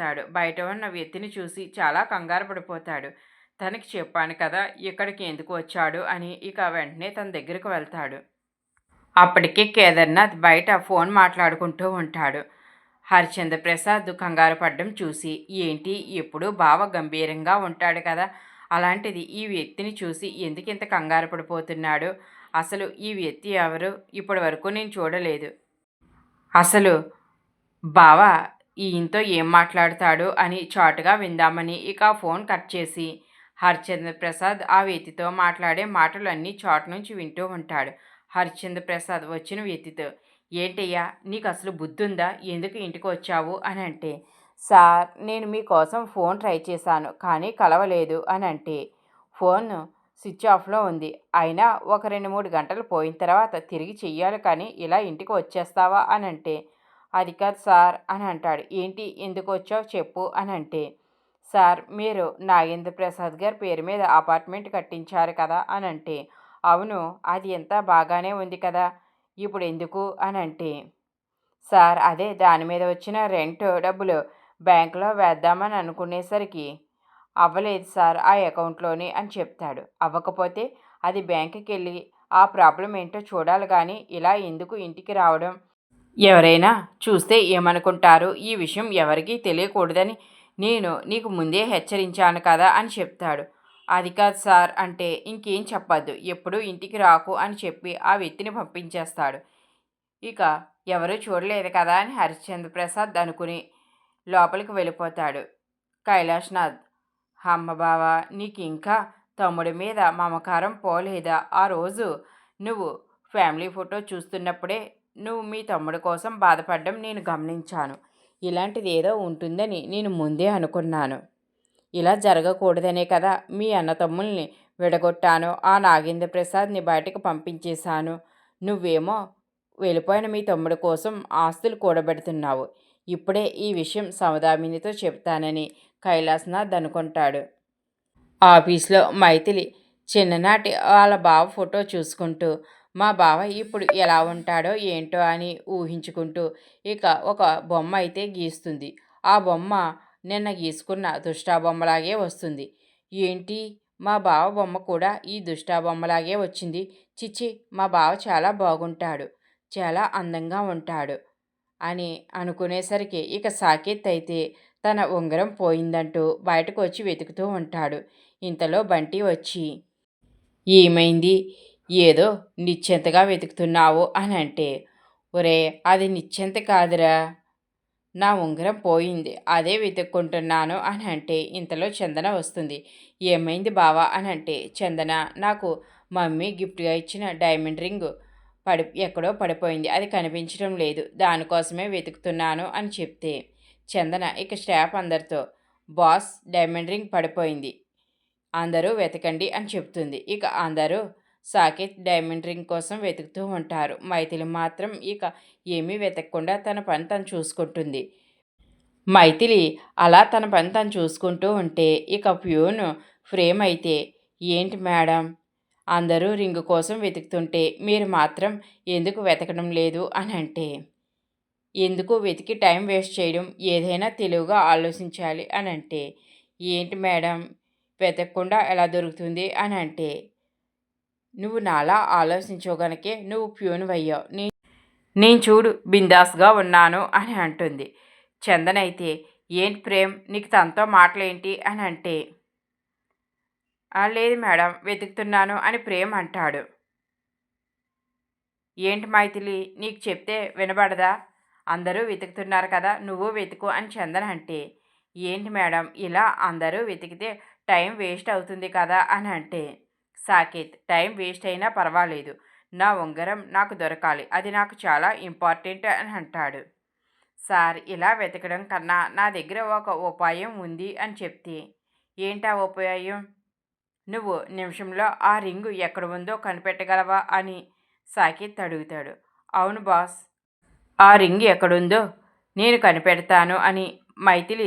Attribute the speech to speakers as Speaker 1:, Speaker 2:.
Speaker 1: చూస్తాడు. బయట ఉన్న వ్యక్తిని చూసి చాలా కంగారు పడిపోతాడు. తనకి చెప్పాను కదా ఇక్కడికి ఎందుకు వచ్చాడు అని ఇక వెంటనే తన దగ్గరకు వెళ్తాడు. అప్పటికే కేదార్నాథ్ బయట ఫోన్ మాట్లాడుకుంటూ ఉంటాడు. హరిచంద్ర ప్రసాద్ కంగారు పడ్డం చూసి ఏంటి ఎప్పుడు బావ గంభీరంగా ఉంటాడు కదా. అలాంటిది ఈ వ్యక్తిని చూసి ఎందుకు ఇంత కంగారు పడిపోతున్నాడు? అసలు ఈ వ్యక్తి ఎవరు? ఇప్పటి వరకు నేను చూడలేదు. అసలు బావ ఈయనతో ఏం మాట్లాడతాడు అని చాటుగా విందామని ఇక ఫోన్ కట్ చేసి హరిచంద్ర ప్రసాద్ ఆ వ్యతితో మాట్లాడే మాటలన్నీ చాటు నుంచి వింటూ ఉంటాడు. హరిచంద్ర ప్రసాద్ వచ్చిన వ్యతితో ఏంటయ్యా నీకు అసలు బుద్ధి ఉందా ఎందుకు ఇంటికి వచ్చావు? అని అంటే సార్ నేను మీకోసం ఫోన్ ట్రై చేశాను కానీ కలవలేదు అని అంటే ఫోన్ స్విచ్ ఆఫ్లో ఉంది. అయినా ఒక రెండు మూడు గంటలు పోయిన తర్వాత తిరిగి చెయ్యాలి కానీ ఇలా ఇంటికి వచ్చేస్తావా? అని అంటే అది కాదు సార్ అని అంటాడు. ఏంటి? ఎందుకు వచ్చావు? చెప్పు అని అంటే సార్ మీరు నాగేంద్ర ప్రసాద్ గారి పేరు మీద అపార్ట్మెంట్ కట్టించారు కదా అని అంటే అవును అది ఎంత బాగానే ఉంది కదా ఇప్పుడు ఎందుకు? అని అంటే సార్ అదే దాని మీద వచ్చిన రెంట్ డబ్బులు బ్యాంకులో వేద్దామని అనుకునేసరికి అవ్వలేదు సార్ ఆ అకౌంట్లోని అని చెప్తాడు. అవ్వకపోతే అది బ్యాంకుకి వెళ్ళి ఆ ప్రాబ్లం ఏంటో చూడాలి కానీ ఇలా ఎందుకు ఇంటికి రావడం? ఎవరైనా చూస్తే ఏమనుకుంటారు? ఈ విషయం ఎవరికీ తెలియకూడదని నేను నీకు ముందే హెచ్చరించాను కదా అని చెప్తాడు. అది కాదు సార్ అంటే ఇంకేం చెప్పద్దు. ఎప్పుడు ఇంటికి రాకు అని చెప్పి ఆ వ్యక్తిని పంపించేస్తాడు. ఇక ఎవరు చూడలేదు కదా అని హరిశ్చంద్ర ప్రసాద్ అనుకుని లోపలికి వెళ్ళిపోతాడు. కైలాష్నాథ్ అమ్మ బావా నీకు ఇంకా తమ్ముడి మీద మమకారం పోలేదా? ఆ రోజు నువ్వు ఫ్యామిలీ ఫోటో చూస్తున్నప్పుడే నువ్వు మీ తమ్ముడు కోసం బాధపడడం నేను గమనించాను. ఇలాంటిది ఏదో ఉంటుందని నేను ముందే అనుకున్నాను. ఇలా జరగకూడదనే కదా మీ అన్నతమ్ముల్ని విడగొట్టాను ఆ నాగేంద్ర ప్రసాద్ని బయటకు పంపించేశాను. నువ్వేమో వెళ్ళిపోయిన మీ తమ్ముడు కోసం ఆస్తులు కూడబెడుతున్నావు. ఇప్పుడే ఈ విషయం సౌదామినితో చెప్తానని కైలాసనాథ్ అనుకుంటాడు. ఆఫీస్లో మైథిలి చిన్ననాటి వాళ్ళ బావ ఫోటో చూసుకుంటూ మా బావ ఇప్పుడు ఎలా ఉంటాడో ఏంటో అని ఊహించుకుంటూ ఇక ఒక బొమ్మ అయితే గీస్తుంది. ఆ బొమ్మ నిన్న గీసుకున్న దుష్టాబొమ్మలాగే వస్తుంది. ఏంటి? మా బావ బొమ్మ కూడా ఈ దుష్టాబొమ్మలాగే వచ్చింది. చిచ్చి మా బావ చాలా బాగుంటాడు. చాలా అందంగా ఉంటాడు అని అనుకునేసరికి ఇక సాకేత్ అయితే తన ఉంగరం పోయిందంటూ బయటకు వచ్చి వెతుకుతూ ఉంటాడు. ఇంతలో బంటి వచ్చి ఏమైంది? ఏదో నిశ్చింతగా వెతుకుతున్నావు అని అంటే ఒరే అది నిశ్చింత కాదురా. నా ఉంగరం పోయింది అదే వెతుక్కుంటున్నాను అని అంటే ఇంతలో చందన వస్తుంది. ఏమైంది బావా అని అంటే చందన నాకు మమ్మీ గిఫ్ట్గా ఇచ్చిన డైమండ్ రింగ్ పడి ఎక్కడో పడిపోయింది అది కనిపించడం లేదు దానికోసమే వెతుకుతున్నాను అని చెప్తే చందన ఇక స్టాఫ్ అందరితో బాస్ డైమండ్ రింగ్ పడిపోయింది అందరూ వెతకండి అని చెప్తుంది. ఇక అందరూ సాకేత్ డైమండ్ రింగ్ కోసం వెతుకుతూ ఉంటారు. మైథిలి మాత్రం ఇక ఏమీ వెతకకుండా తన పని తను చూసుకుంటుంది. మైథిలి అలా తన పని తను చూసుకుంటూ ఉంటే ఇక ప్యూన్ ఫ్రేమ్ అయితే ఏంటి మేడం? అందరూ రింగ్ కోసం వెతుకుతుంటే మీరు మాత్రం ఎందుకు వెతకడం లేదు? అని అంటే ఎందుకు వెతికి టైం వేస్ట్ చేయడం? ఏదైనా తెలివిగా ఆలోచించాలి అని అంటే ఏంటి మేడం? వెతకకుండా ఎలా దొరుకుతుంది? అని అంటే నువ్వు నాలా ఆలోచించోగనకే నువ్వు ప్యూన్ అయ్యావు నీ నేను చూడు బిందాస్గా ఉన్నాను అని అంటుంది. చందన్ అయితే ఏంటి ప్రేమ్? నీకు తనతో మాటలేంటి? అని అంటే లేదు మేడం వెతుకుతున్నాను అని ప్రేమ్ అంటాడు. ఏంటి మైథిలి నీకు చెప్తే వినబడదా? అందరూ వెతుకుతున్నారు కదా నువ్వు వెతుకు అని చందన్ అంటే ఏంటి మేడం ఇలా అందరూ వెతికితే టైం వేస్ట్ అవుతుంది కదా అని అంటే సాకేత్ టైం వేస్ట్ అయినా పర్వాలేదు. నా ఉంగరం నాకు దొరకాలి. అది నాకు చాలా ఇంపార్టెంట్ అని అంటాడు. సార్ ఇలా వెతకడం కన్నా నా దగ్గర ఒక ఉపాయం ఉంది అని చెప్తే ఏంటా ఉపాయం? నువ్వు నిమిషంలో ఆ రింగు ఎక్కడ ఉందో కనిపెట్టగలవా? అని సాకేత్ అడుగుతాడు. అవును బాస్ ఆ రింగ్ ఎక్కడుందో నేను కనిపెడతాను అని మైథిలి